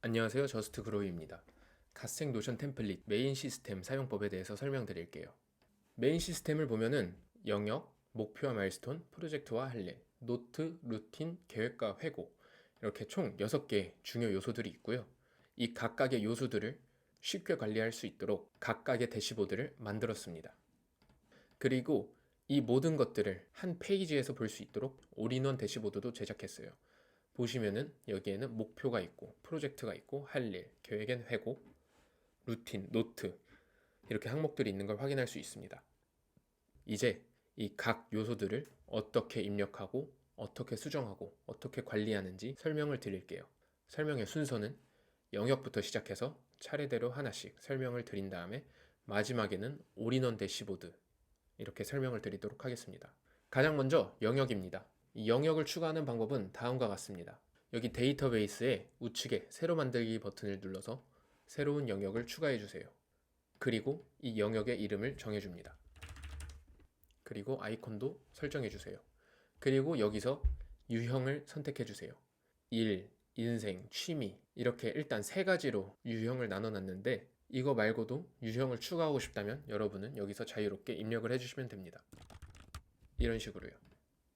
안녕하세요. 저스트 그로이입니다. 갓생 노션 템플릿 메인 시스템 사용법에 대해서 설명드릴게요. 메인 시스템을 보면은 영역, 목표와 마일스톤, 프로젝트와 할 일, 노트, 루틴, 계획과 회고 이렇게 총 6개 중요 요소들이 있고요. 이 각각의 요소들을 쉽게 관리할 수 있도록 각각의 대시보드를 만들었습니다. 그리고 이 모든 것들을 한 페이지에서 볼 수 있도록 올인원 대시보드도 제작했어요. 보시면은 여기에는 목표가 있고 프로젝트가 있고 할 일, 계획엔 회고, 루틴, 노트 이렇게 항목들이 있는 걸 확인할 수 있습니다. 이제 이 각 요소들을 어떻게 입력하고 어떻게 수정하고 어떻게 관리하는지 설명을 드릴게요. 설명의 순서는 영역부터 시작해서 차례대로 하나씩 설명을 드린 다음에 마지막에는 올인원 대시보드 이렇게 설명을 드리도록 하겠습니다. 가장 먼저 영역입니다. 이 영역을 추가하는 방법은 다음과 같습니다. 여기 데이터베이스의 우측에 새로 만들기 버튼을 눌러서 새로운 영역을 추가해 주세요. 그리고 이 영역의 이름을 정해 줍니다. 그리고 아이콘도 설정해 주세요. 그리고 여기서 유형을 선택해 주세요. 일, 인생, 취미 이렇게 일단 세 가지로 유형을 나눠 놨는데 이거 말고도 유형을 추가하고 싶다면 여러분은 여기서 자유롭게 입력을 해주시면 됩니다. 이런 식으로요.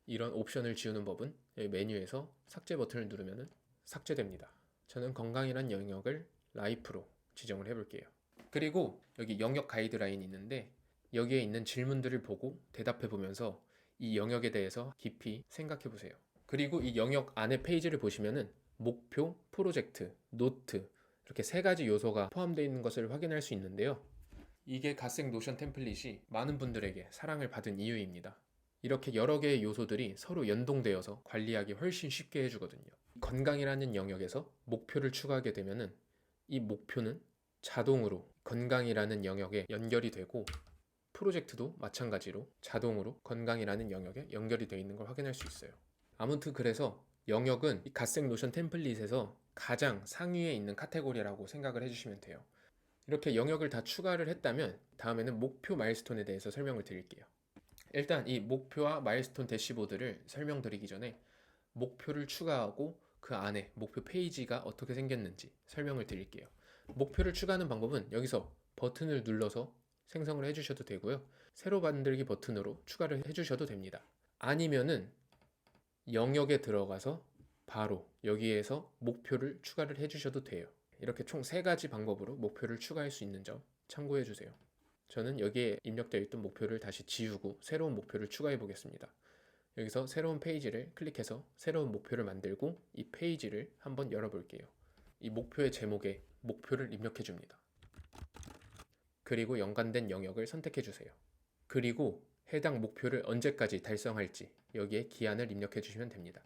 이런 옵션을 지우는 법은 메뉴에서 삭제 버튼을 누르면 삭제됩니다. 저는 건강이란 영역을 라이프로 지정을 해볼게요. 그리고 여기 영역 가이드라인이 있는데 여기에 있는 질문들을 보고 대답해 보면서 이 영역에 대해서 깊이 생각해 보세요. 그리고 이 영역 안에 페이지를 보시면은 목표, 프로젝트, 노트 이렇게 세 가지 요소가 포함되어 있는 것을 확인할 수 있는데요. 이게 갓생 노션 템플릿이 많은 분들에게 사랑을 받은 이유입니다. 이렇게 여러 개의 요소들이 서로 연동되어서 관리하기 훨씬 쉽게 해주거든요. 건강이라는 영역에서 목표를 추가하게 되면은 이 목표는 자동으로 건강이라는 영역에 연결이 되고 프로젝트도 마찬가지로 자동으로 건강이라는 영역에 연결이 되어 있는 걸 확인할 수 있어요. 아무튼 그래서 영역은 이 갓생 노션 템플릿에서 가장 상위에 있는 카테고리라고 생각을 해주시면 돼요. 이렇게 영역을 다 추가를 했다면 다음에는 목표 마일스톤에 대해서 설명을 드릴게요. 일단 이 목표와 마일스톤 대시보드를 설명드리기 전에 목표를 추가하고 그 안에 목표 페이지가 어떻게 생겼는지 설명을 드릴게요. 목표를 추가하는 방법은 여기서 버튼을 눌러서 생성을 해주셔도 되고요. 새로 만들기 버튼으로 추가를 해주셔도 됩니다. 아니면은 영역에 들어가서 바로 여기에서 목표를 추가를 해주셔도 돼요. 이렇게 총세 가지 방법으로 목표를 추가할 수 있는 점 참고해 주세요. 저는 여기에 입력되어 있던 목표를 다시 지우고 새로운 목표를 추가해 보겠습니다. 여기서 새로운 페이지를 클릭해서 새로운 목표를 만들고 이 페이지를 한번 열어볼게요. 이 목표의 제목에 목표를 입력해 줍니다. 그리고 연관된 영역을 선택해 주세요. 그리고 해당 목표를 언제까지 달성할지 여기에 기한을 입력해 주시면 됩니다.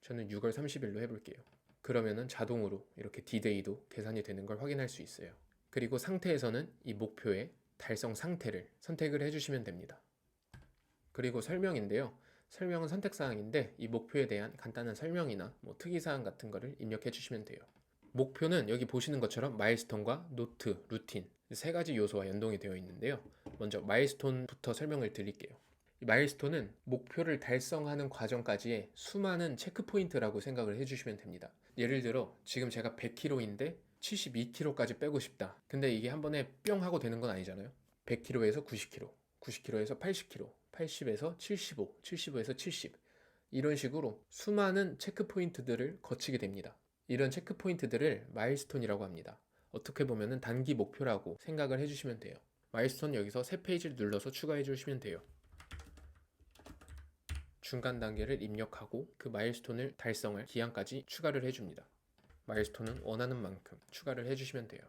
저는 6월 30일로 해볼게요. 그러면은 자동으로 이렇게 디데이도 계산이 되는 걸 확인할 수 있어요. 그리고 상태에서는 이 목표의 달성 상태를 선택을 해주시면 됩니다. 그리고 설명인데요. 설명은 선택사항인데 이 목표에 대한 간단한 설명이나 뭐 특이사항 같은 거를 입력해 주시면 돼요. 목표는 여기 보시는 것처럼 마일스톤과 노트, 루틴 세 가지 요소와 연동이 되어 있는데요. 먼저 마일스톤부터 설명을 드릴게요. 이 마일스톤은 목표를 달성하는 과정까지의 수많은 체크포인트라고 생각을 해주시면 됩니다. 예를 들어 지금 제가 100kg인데 72kg까지 빼고 싶다. 근데 이게 한 번에 뿅 하고 되는 건 아니잖아요. 100kg에서 90kg, 90kg에서 80kg, 80에서 75, 75에서 70 이런 식으로 수많은 체크포인트들을 거치게 됩니다. 이런 체크포인트들을 마일스톤이라고 합니다. 어떻게 보면 단기 목표라고 생각을 해주시면 돼요. 마일스톤 여기서 새 페이지를 눌러서 추가해 주시면 돼요. 중간 단계를 입력하고 그 마일스톤을 달성할 기한까지 추가를 해줍니다. 마일스톤은 원하는 만큼 추가를 해주시면 돼요.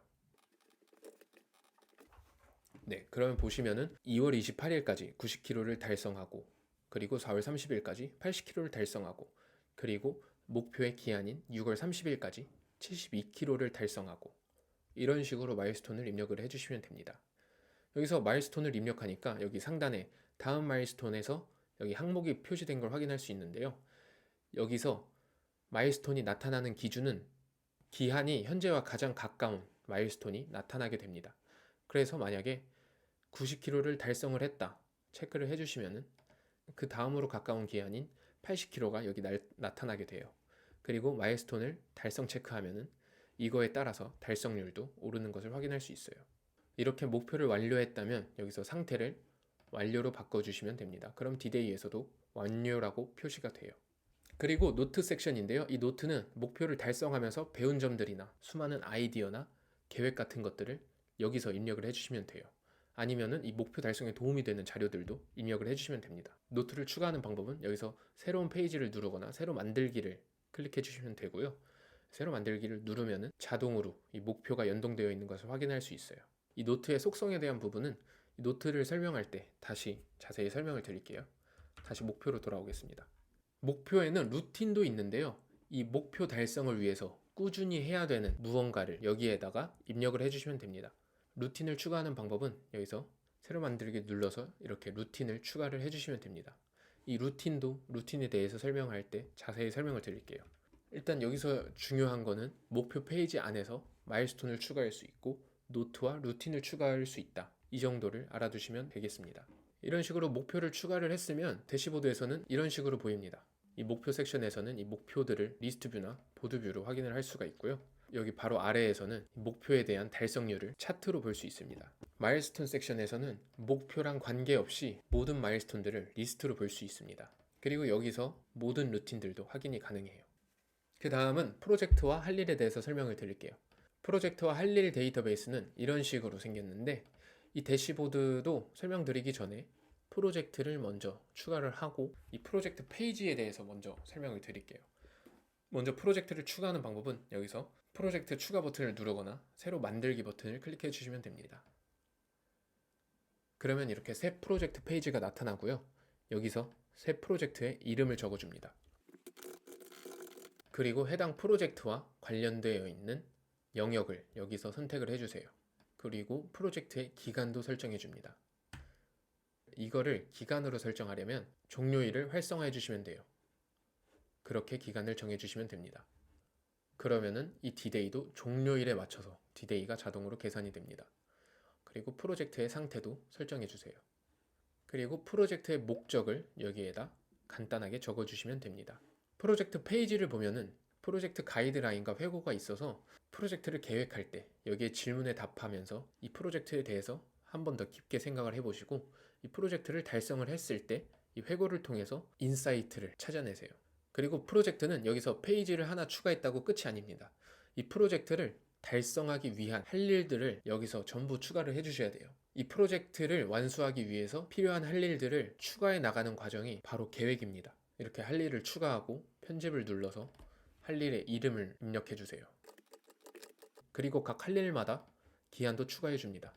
네, 그러면 보시면은 2월 28일까지 90kg를 달성하고 그리고 4월 30일까지 80kg를 달성하고 그리고 목표의 기한인 6월 30일까지 72kg를 달성하고 이런 식으로 마일스톤을 입력을 해주시면 됩니다. 여기서 마일스톤을 입력하니까 여기 상단에 다음 마일스톤에서 여기 항목이 표시된 걸 확인할 수 있는데요. 여기서 마일스톤이 나타나는 기준은 기한이 현재와 가장 가까운 마일스톤이 나타나게 됩니다. 그래서 만약에 90kg를 달성을 했다 체크를 해주시면은 그 다음으로 가까운 기한인 80kg가 여기 날, 나타나게 돼요. 그리고 마일스톤을 달성 체크하면은 이거에 따라서 달성률도 오르는 것을 확인할 수 있어요. 이렇게 목표를 완료했다면 여기서 상태를 완료로 바꿔주시면 됩니다. 그럼 디데이에서도 완료라고 표시가 돼요. 그리고 노트 섹션인데요. 이 노트는 목표를 달성하면서 배운 점들이나 수많은 아이디어나 계획 같은 것들을 여기서 입력을 해주시면 돼요. 아니면은 이 목표 달성에 도움이 되는 자료들도 입력을 해주시면 됩니다. 노트를 추가하는 방법은 여기서 새로운 페이지를 누르거나 새로 만들기를 클릭해 주시면 되고요. 새로 만들기를 누르면은 자동으로 이 목표가 연동되어 있는 것을 확인할 수 있어요. 이 노트의 속성에 대한 부분은 이 노트를 설명할 때 다시 자세히 설명을 드릴게요. 다시 목표로 돌아오겠습니다. 목표에는 루틴도 있는데요. 이 목표 달성을 위해서 꾸준히 해야 되는 무언가를 여기에다가 입력을 해주시면 됩니다. 루틴을 추가하는 방법은 여기서 새로 만들기 눌러서 이렇게 루틴을 추가를 해주시면 됩니다. 이 루틴도 루틴에 대해서 설명할 때 자세히 설명을 드릴게요. 일단 여기서 중요한 거는 목표 페이지 안에서 마일스톤을 추가할 수 있고 노트와 루틴을 추가할 수 있다. 이 정도를 알아두시면 되겠습니다. 이런 식으로 목표를 추가를 했으면 대시보드에서는 이런 식으로 보입니다. 이 목표 섹션에서는 이 목표들을 리스트 뷰나 보드 뷰로 확인을 할 수가 있고요. 여기 바로 아래에서는 목표에 대한 달성률을 차트로 볼 수 있습니다. 마일스톤 섹션에서는 목표랑 관계없이 모든 마일스톤들을 리스트로 볼 수 있습니다. 그리고 여기서 모든 루틴들도 확인이 가능해요. 그 다음은 프로젝트와 할 일에 대해서 설명을 드릴게요. 프로젝트와 할 일 데이터베이스는 이런 식으로 생겼는데 이 대시보드도 설명드리기 전에 프로젝트를 먼저 추가를 하고 이 프로젝트 페이지에 대해서 먼저 설명을 드릴게요. 먼저 프로젝트를 추가하는 방법은 여기서 프로젝트 추가 버튼을 누르거나 새로 만들기 버튼을 클릭해 주시면 됩니다. 그러면 이렇게 새 프로젝트 페이지가 나타나고요. 여기서 새 프로젝트의 이름을 적어줍니다. 그리고 해당 프로젝트와 관련되어 있는 영역을 여기서 선택을 해주세요. 그리고 프로젝트의 기간도 설정해 줍니다. 이거를 기간으로 설정하려면 종료일을 활성화해 주시면 돼요. 그렇게 기간을 정해 주시면 됩니다. 그러면은 이 디데이도 종료일에 맞춰서 디데이가 자동으로 계산이 됩니다. 그리고 프로젝트의 상태도 설정해 주세요. 그리고 프로젝트의 목적을 여기에다 간단하게 적어 주시면 됩니다. 프로젝트 페이지를 보면은 프로젝트 가이드라인과 회고가 있어서 프로젝트를 계획할 때 여기에 질문에 답하면서 이 프로젝트에 대해서 한 번 더 깊게 생각을 해보시고 이 프로젝트를 달성을 했을 때 이 회고를 통해서 인사이트를 찾아내세요. 그리고 프로젝트는 여기서 페이지를 하나 추가했다고 끝이 아닙니다. 이 프로젝트를 달성하기 위한 할 일들을 여기서 전부 추가를 해주셔야 돼요. 이 프로젝트를 완수하기 위해서 필요한 할 일들을 추가해 나가는 과정이 바로 계획입니다. 이렇게 할 일을 추가하고 편집을 눌러서 할 일의 이름을 입력해 주세요. 그리고 각 할 일마다 기한도 추가해 줍니다.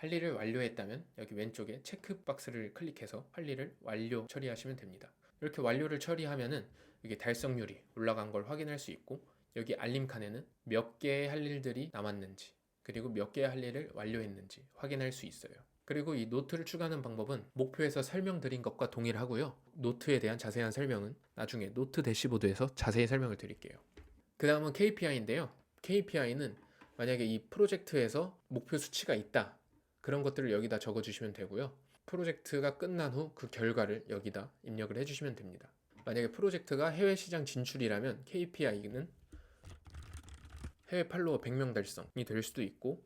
할 일을 완료했다면 여기 왼쪽에 체크 박스를 클릭해서 할 일을 완료 처리하시면 됩니다. 이렇게 완료를 처리하면은 이게 달성률이 올라간 걸 확인할 수 있고 여기 알림 칸에는 몇 개의 할 일들이 남았는지 그리고 몇 개의 할 일을 완료했는지 확인할 수 있어요. 그리고 이 노트를 추가하는 방법은 목표에서 설명드린 것과 동일하고요. 노트에 대한 자세한 설명은 나중에 노트 대시보드에서 자세히 설명을 드릴게요. 그 다음은 KPI인데요. KPI는 만약에 이 프로젝트에서 목표 수치가 있다. 그런 것들을 여기다 적어 주시면 되고요. 프로젝트가 끝난 후 그 결과를 여기다 입력을 해 주시면 됩니다. 만약에 프로젝트가 해외 시장 진출이라면 KPI는 해외 팔로워 100명 달성이 될 수도 있고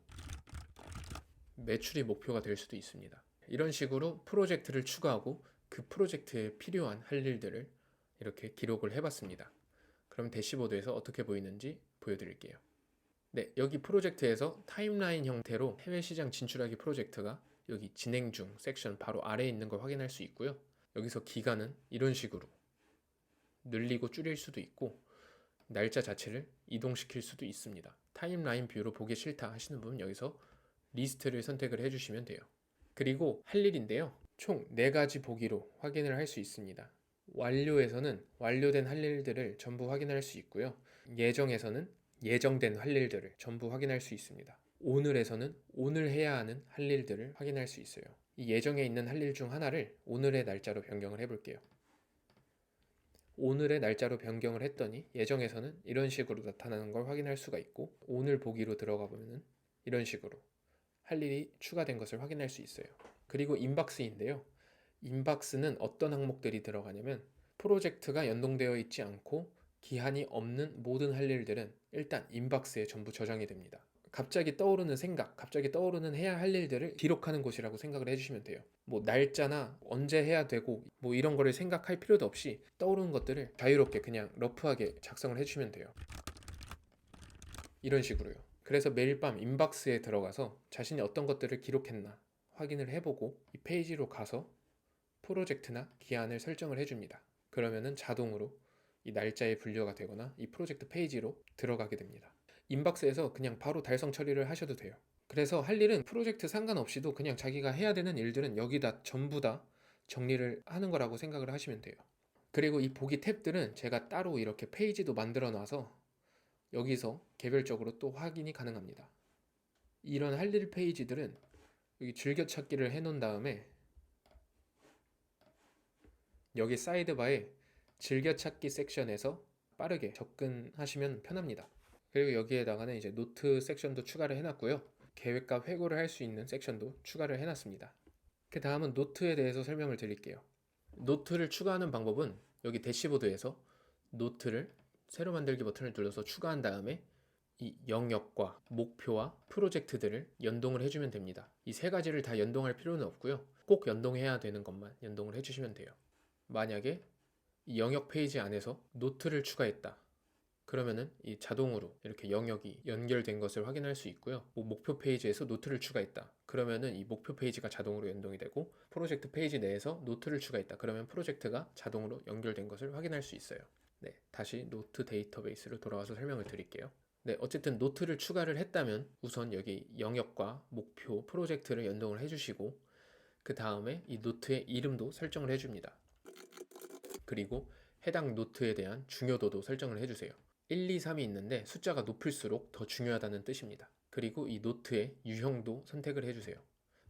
매출이 목표가 될 수도 있습니다. 이런 식으로 프로젝트를 추가하고 그 프로젝트에 필요한 할 일들을 이렇게 기록을 해봤습니다. 그럼 대시보드에서 어떻게 보이는지 보여드릴게요. 네, 여기 프로젝트에서 타임라인 형태로 해외 시장 진출하기 프로젝트가 여기 진행 중 섹션 바로 아래에 있는 걸 확인할 수 있고요. 여기서 기간은 이런 식으로 늘리고 줄일 수도 있고 날짜 자체를 이동시킬 수도 있습니다. 타임라인 뷰로 보기 싫다 하시는 분은 여기서 리스트를 선택을 해주시면 돼요. 그리고 할 일인데요. 총 4가지 보기로 확인을 할 수 있습니다. 완료에서는 완료된 할 일들을 전부 확인할 수 있고요. 예정에서는 예정된 할 일들을 전부 확인할 수 있습니다. 오늘에서는 오늘 해야 하는 할 일들을 확인할 수 있어요. 이 예정에 있는 할 일 중 하나를 오늘의 날짜로 변경을 해볼게요. 오늘의 날짜로 변경을 했더니 예정에서는 이런 식으로 나타나는 걸 확인할 수가 있고 오늘 보기로 들어가 보면은 이런 식으로 할 일이 추가된 것을 확인할 수 있어요. 그리고 인박스인데요. 인박스는 어떤 항목들이 들어가냐면 프로젝트가 연동되어 있지 않고 기한이 없는 모든 할 일들은 일단 인박스에 전부 저장이 됩니다. 갑자기 떠오르는 생각, 갑자기 떠오르는 해야 할 일들을 기록하는 곳이라고 생각을 해주시면 돼요. 뭐 날짜나 언제 해야 되고 뭐 이런 거를 생각할 필요도 없이 떠오르는 것들을 자유롭게 그냥 러프하게 작성을 해주시면 돼요. 이런 식으로요. 그래서 매일 밤 인박스에 들어가서 자신이 어떤 것들을 기록했나 확인을 해보고 이 페이지로 가서 프로젝트나 기한을 설정을 해줍니다. 그러면은 자동으로 이 날짜에 분류가 되거나 이 프로젝트 페이지로 들어가게 됩니다. 인박스에서 그냥 바로 달성 처리를 하셔도 돼요. 그래서 할 일은 프로젝트 상관없이도 그냥 자기가 해야 되는 일들은 여기다 전부 다 정리를 하는 거라고 생각을 하시면 돼요. 그리고 이 보기 탭들은 제가 따로 이렇게 페이지도 만들어 놔서 여기서 개별적으로 또 확인이 가능합니다. 이런 할 일 페이지들은 여기 즐겨찾기를 해 놓은 다음에 여기 사이드바에 즐겨찾기 섹션에서 빠르게 접근하시면 편합니다. 그리고 여기에다가는 이제 노트 섹션도 추가를 해놨고요. 계획과 회고를 할 수 있는 섹션도 추가를 해놨습니다. 그 다음은 노트에 대해서 설명을 드릴게요. 노트를 추가하는 방법은 여기 대시보드에서 노트를 새로 만들기 버튼을 눌러서 추가한 다음에 이 영역과 목표와 프로젝트들을 연동을 해주면 됩니다. 이 세 가지를 다 연동할 필요는 없고요. 꼭 연동해야 되는 것만 연동을 해주시면 돼요. 만약에 이 영역 페이지 안에서 노트를 추가했다. 그러면은 이 자동으로 이렇게 영역이 연결된 것을 확인할 수 있고요. 뭐 목표 페이지에서 노트를 추가했다. 그러면은 이 목표 페이지가 자동으로 연동이 되고 프로젝트 페이지 내에서 노트를 추가했다. 그러면 프로젝트가 자동으로 연결된 것을 확인할 수 있어요. 네, 다시 노트 데이터베이스로 돌아와서 설명을 드릴게요. 네, 어쨌든 노트를 추가를 했다면 우선 여기 영역과 목표, 프로젝트를 연동을 해주시고 그 다음에 이 노트의 이름도 설정을 해줍니다. 그리고 해당 노트에 대한 중요도도 설정을 해주세요. 1, 2, 3이 있는데 숫자가 높을수록 더 중요하다는 뜻입니다. 그리고 이 노트의 유형도 선택을 해주세요.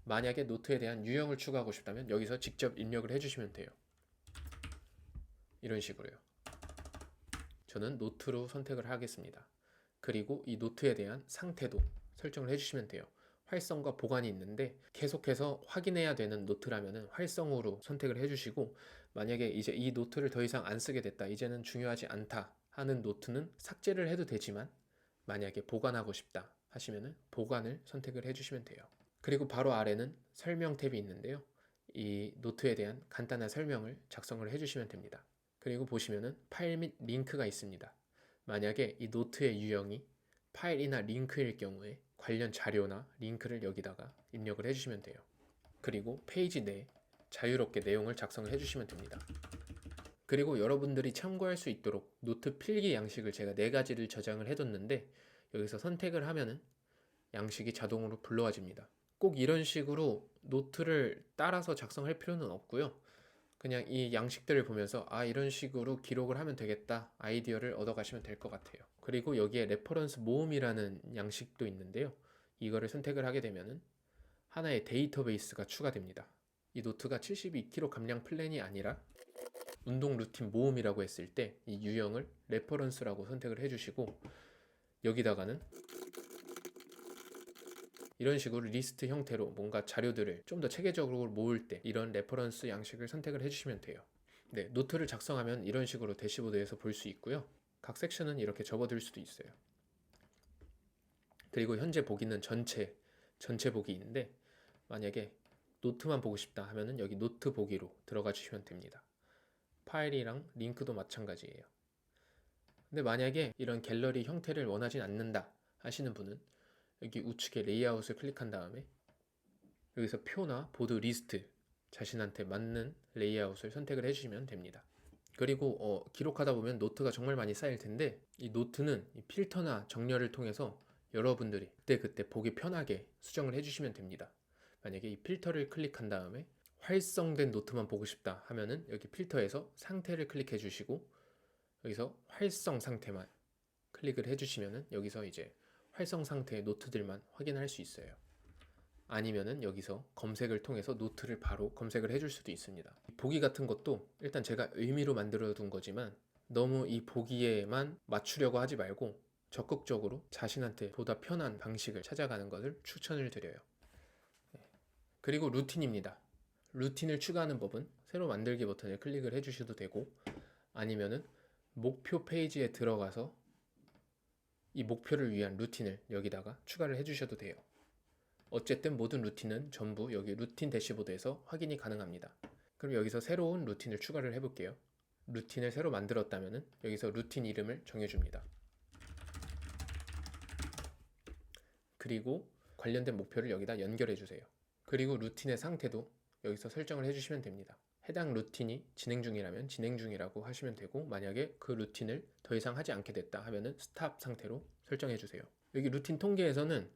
만약에 노트에 대한 유형을 추가하고 싶다면 여기서 직접 입력을 해주시면 돼요. 이런 식으로요. 저는 노트로 선택을 하겠습니다. 그리고 이 노트에 대한 상태도 설정을 해주시면 돼요. 활성과 보관이 있는데 계속해서 확인해야 되는 노트라면 활성으로 선택을 해주시고 만약에 이제 이 노트를 더 이상 안 쓰게 됐다 이제는 중요하지 않다 하는 노트는 삭제를 해도 되지만 만약에 보관하고 싶다 하시면은 보관을 선택을 해주시면 돼요. 그리고 바로 아래는 설명 탭이 있는데요. 이 노트에 대한 간단한 설명을 작성을 해주시면 됩니다. 그리고 보시면은 파일 및 링크가 있습니다. 만약에 이 노트의 유형이 파일이나 링크일 경우에 관련 자료나 링크를 여기다가 입력을 해주시면 돼요. 그리고 페이지 내에 자유롭게 내용을 작성을 해주시면 됩니다. 그리고 여러분들이 참고할 수 있도록 노트 필기 양식을 제가 네 가지를 저장을 해뒀는데 여기서 선택을 하면은 양식이 자동으로 불러와집니다. 꼭 이런 식으로 노트를 따라서 작성할 필요는 없고요. 그냥 이 양식들을 보면서 아 이런 식으로 기록을 하면 되겠다 아이디어를 얻어가시면 될 것 같아요. 그리고 여기에 레퍼런스 모음이라는 양식도 있는데요. 이거를 선택을 하게 되면은 하나의 데이터베이스가 추가됩니다. 이 노트가 72kg 감량 플랜이 아니라 운동 루틴 모음이라고 했을 때 이 유형을 레퍼런스라고 선택을 해주시고 여기다가는 이런 식으로 리스트 형태로 뭔가 자료들을 좀 더 체계적으로 모을 때 이런 레퍼런스 양식을 선택을 해주시면 돼요. 네, 노트를 작성하면 이런 식으로 대시보드에서 볼 수 있고요. 각 섹션은 이렇게 접어둘 수도 있어요. 그리고 현재 보기는 전체 전체 보기인데 만약에 노트만 보고 싶다 하면은 여기 노트 보기로 들어가 주시면 됩니다. 파일이랑 링크도 마찬가지예요. 근데 만약에 이런 갤러리 형태를 원하진 않는다 하시는 분은 여기 우측에 레이아웃을 클릭한 다음에 여기서 표나 보드 리스트 자신한테 맞는 레이아웃을 선택을 해주시면 됩니다. 그리고 어, 기록하다 보면 노트가 정말 많이 쌓일 텐데 이 노트는 이 필터나 정렬을 통해서 여러분들이 그때그때 보기 편하게 수정을 해주시면 됩니다. 만약에 이 필터를 클릭한 다음에 활성된 노트만 보고 싶다 하면은 여기 필터에서 상태를 클릭해 주시고 여기서 활성 상태만 클릭을 해 주시면은 여기서 이제 활성 상태의 노트들만 확인할 수 있어요. 아니면은 여기서 검색을 통해서 노트를 바로 검색을 해줄 수도 있습니다. 보기 같은 것도 일단 제가 의미로 만들어 둔 거지만 너무 이 보기에만 맞추려고 하지 말고 적극적으로 자신한테 보다 편한 방식을 찾아가는 것을 추천을 드려요. 네. 그리고 루틴입니다. 루틴을 추가하는 법은 새로 만들기 버튼을 클릭을 해주셔도 되고 아니면은 목표 페이지에 들어가서 이 목표를 위한 루틴을 여기다가 추가를 해주셔도 돼요. 어쨌든 모든 루틴은 전부 여기 루틴 대시보드에서 확인이 가능합니다. 그럼 여기서 새로운 루틴을 추가를 해볼게요. 루틴을 새로 만들었다면 여기서 루틴 이름을 정해줍니다. 그리고 관련된 목표를 여기다 연결해 주세요. 그리고 루틴의 상태도 여기서 설정을 해주시면 됩니다. 해당 루틴이 진행 중이라면 진행 중이라고 하시면 되고 만약에 그 루틴을 더 이상 하지 않게 됐다 하면은 스탑 상태로 설정해 주세요. 여기 루틴 통계에서는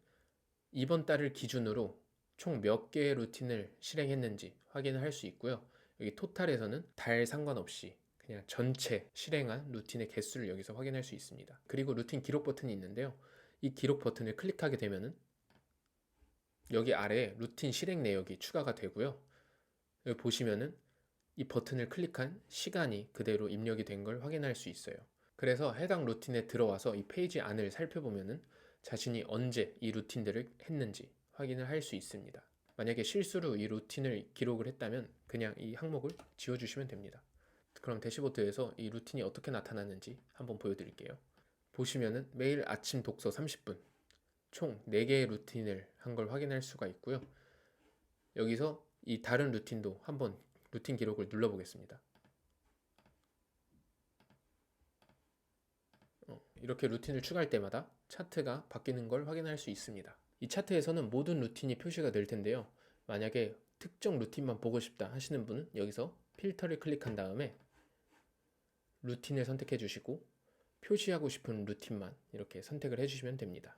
이번 달을 기준으로 총 몇 개의 루틴을 실행했는지 확인을 할 수 있고요. 여기 토탈에서는 달 상관없이 그냥 전체 실행한 루틴의 개수를 여기서 확인할 수 있습니다. 그리고 루틴 기록 버튼이 있는데요. 이 기록 버튼을 클릭하게 되면은 여기 아래에 루틴 실행 내역이 추가가 되고요. 여기 보시면은 이 버튼을 클릭한 시간이 그대로 입력이 된 걸 확인할 수 있어요. 그래서 해당 루틴에 들어와서 이 페이지 안을 살펴보면은 자신이 언제 이 루틴들을 했는지 확인을 할 수 있습니다. 만약에 실수로 이 루틴을 기록을 했다면 그냥 이 항목을 지워주시면 됩니다. 그럼 대시보드에서 이 루틴이 어떻게 나타나는지 한번 보여드릴게요. 보시면은 매일 아침 독서 30분 총 4개의 루틴을 한 걸 확인할 수가 있고요. 여기서 이 다른 루틴도 한번 루틴 기록을 눌러보겠습니다. 어, 이렇게 루틴을 추가할 때마다 차트가 바뀌는 걸 확인할 수 있습니다. 이 차트에서는 모든 루틴이 표시가 될 텐데요. 만약에 특정 루틴만 보고 싶다 하시는 분은 여기서 필터를 클릭한 다음에 루틴을 선택해 주시고 표시하고 싶은 루틴만 이렇게 선택을 해 주시면 됩니다.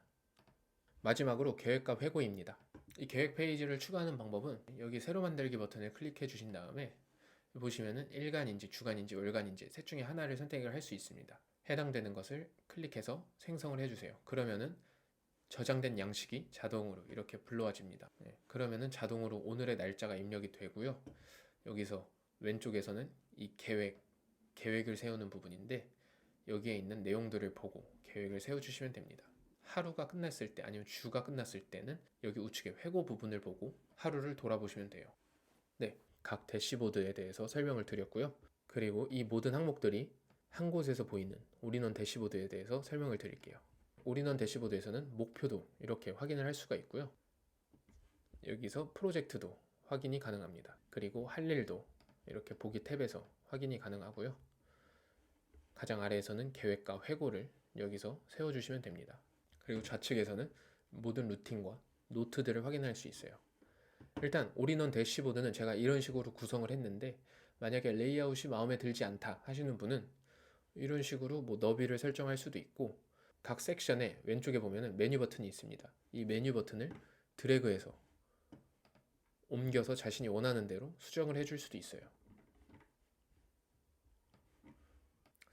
마지막으로 계획과 회고입니다. 이 계획 페이지를 추가하는 방법은 여기 새로 만들기 버튼을 클릭해 주신 다음에 보시면은 일간인지 주간인지 월간인지 셋 중에 하나를 선택을 할 수 있습니다. 해당되는 것을 클릭해서 생성을 해주세요. 그러면은 저장된 양식이 자동으로 이렇게 불러와집니다. 네, 그러면은 자동으로 오늘의 날짜가 입력이 되고요. 여기서 왼쪽에서는 이 계획, 계획을 세우는 부분인데 여기에 있는 내용들을 보고 계획을 세워주시면 됩니다. 하루가 끝났을 때 아니면 주가 끝났을 때는 여기 우측에 회고 부분을 보고 하루를 돌아보시면 돼요. 네, 각 대시보드에 대해서 설명을 드렸고요. 그리고 이 모든 항목들이 한 곳에서 보이는 올인원 대시보드에 대해서 설명을 드릴게요. 올인원 대시보드에서는 목표도 이렇게 확인을 할 수가 있고요. 여기서 프로젝트도 확인이 가능합니다. 그리고 할 일도 이렇게 보기 탭에서 확인이 가능하고요. 가장 아래에서는 계획과 회고를 여기서 세워주시면 됩니다. 그리고 좌측에서는 모든 루틴과 노트들을 확인할 수 있어요. 일단 올인원 대시보드는 제가 이런 식으로 구성을 했는데 만약에 레이아웃이 마음에 들지 않다 하시는 분은 이런 식으로 뭐 너비를 설정할 수도 있고 각 섹션에 왼쪽에 보면은 메뉴 버튼이 있습니다. 이 메뉴 버튼을 드래그해서 옮겨서 자신이 원하는 대로 수정을 해줄 수도 있어요.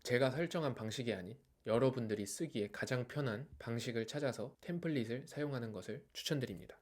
제가 설정한 방식이 아닌 여러분들이 쓰기에 가장 편한 방식을 찾아서 템플릿을 사용하는 것을 추천드립니다.